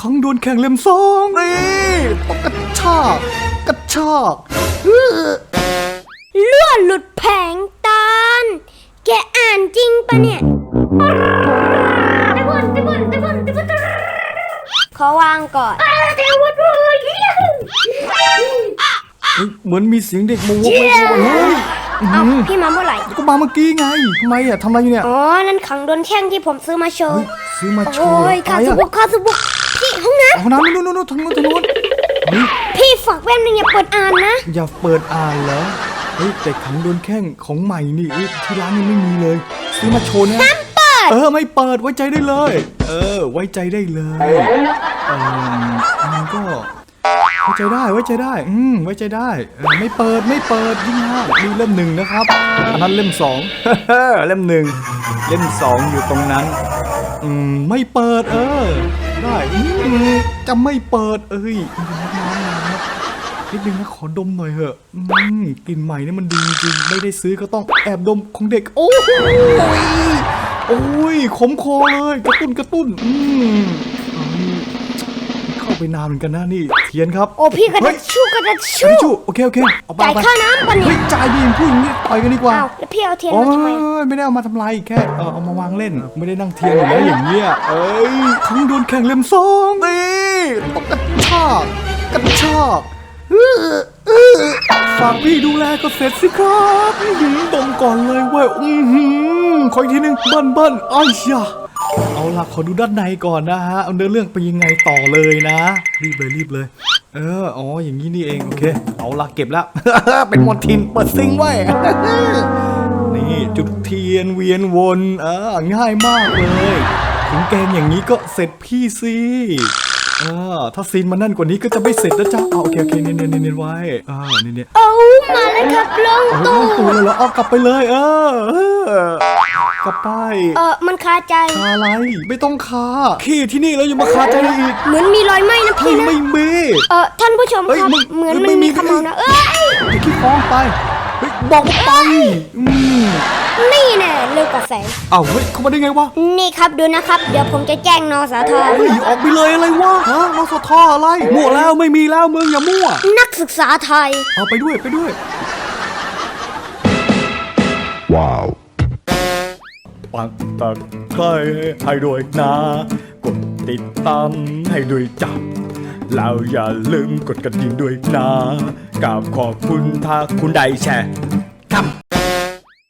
ขังโดนแข่งเล่มสองนี่ต้องกระชากกระชากอื้อลื่อนหลุดแผงตาลแกอ่านจริงปะเนี่ยขอวางก่อนเฮ้ยเหมือนมีเสียงเด็กมาวกไม่วกเฮ้ยอื้อเอ้าหือพี่มาเมื่อไหร่ก็มาเมื่อกี้ไงทำไมอะทำอะไรอยู่เนี่ย อ๋อ นั่นขังโดนแช่งที่ผมซื้อมาโชเฮ้ว์ยซื้อมาโชโอ้ว์ยอะคาไรสุอะบุกคาสุบุก พี่ห้องน้เอาน้ำนู่นนู่นนู่นทางนู้นทางนู้นเฮ้ยำพี่ฝากแว่นหนึงอย่าเปิดอ่านนะ อย่าเปิดอ่านเหรอเฮ้ยแต่ขังโดนแข้งของใหม่นี่เอ้ยที่ร้านยังไม่มีเลยซื้อมาโชว์นะเปิด เออไม่เปิดไว้ใจได้เลย เออ ไว้ใจได้เลยเออมันก็ไว้ใจได้ไว้ใจได้ อืมไว้ใจได้เออไม่เปิดไม่เปิดยิ่งห้ามนี่เล่มหนึ่งนะครับอันนั้นเล่มสอง เล่มหนึ่งเล่มสองอยู่ตรงนั้น อืมไม่เปิดเออ ได้อืมจะไม่เปิดเอ้ยนิดนึงนะขอดมหน่อยเหอะอืมกลิ่นใหม่นี่มันดีจริงไม่ได้ซื้อก็ต้องแอบดมของเด็ก โอ้โหโอ้ยขมคอเลย กระตุ้นกระตุ้น อืม ไปนานเหมือนกันนะนี่เทียนครับโอ้พี่กระเฮ้ดายษชชูกระดาษชูชูโอเคโอเคเอาไปจ่ายเอาไปค่าน้ำปะเนี่เฮ้ยยจ่ายดีพูดอย่างนี้ต่อยกันดีกว่าอ้าวแล้วพี่เอาเทียนโอ้มาทำไมยไม่ได้เอามาทำลายแค่เออเอามาวางเล่น ไม่ได้นั่งเทียนอยู่แล้วอย่างเงี้ยเอ้ยทั้งโดนแข่งเล่มสองนี่ต้องกระชากกระชากอื้ออื้อฝากพี่ดูแลก็เสร็จสิครับอื้อหือดมก่อนเลยเว้ยอือหือขออีกทีหนึงเบิ้ลเบิ้ลอ้ายยะ เอาล่ะขอดูด้านในก่อนนะฮะ เอาเนื้อเรื่องไปยังไงต่อเลยนะ รีบเลยรีบเลย เออ อ๋อ อย่างนี้นี่เอง โอเค เอาละเก็บแล้ว เป็นมอนทินเปิดซิงไว้ นี่จุดเทียนเวียนวน เออ ง่ายมากเลย ถึงแกงอย่างนี้ก็เสร็จพี่สิ ออถ้าซีนมันนั่นกว่านี้ก็จะไม่เสร็จนะจ๊ะเอาโอเคโอเคเน้นเน้นเน้นไว้อ่าเน้นเน้นเอามาแล้วครับลงเออตู้ตัวเลยเหรอเอากลับไปเลยเออเออกลับไปเออมันคาใจ คาอะไรไม่ต้องคาขี้ที่นี่แล้วยังมาคาใจได้อีกเหมือนมีรอยไหม้นะเฮ้พี่ยนะ ไม่มี เออท่านผู้ชมเฮ้ยครับ มึงเหมือนมึงมันไม่มีมี ขมเอานะ เอ้ยไอ้ขี้ฟ้องไปเฮ้ย บอกว่าไปอืมนี่แน่เร็วกว่าแสงอ้าวเฮ้ยเข้ามาได้ไงวะนี่ครับดูนะครับ เดี๋ยวผมจะแจ้งนสทเฮ้ยออกไปเลยอะไรวะฮะนสทอะไรมั่วแล้วไม่มีแล้วมึงอย่ามั่วนักศึกษาไทย เอาไปด้วยไปด้วย Wow. ปักตะไคร้ให้ด้วยนะ กดติดตามให้ด้วยจับ เราอย่าลืมกดกระดิ่งด้วยนะกราบขอบคุณถ้าคุณได้แชร์ครับ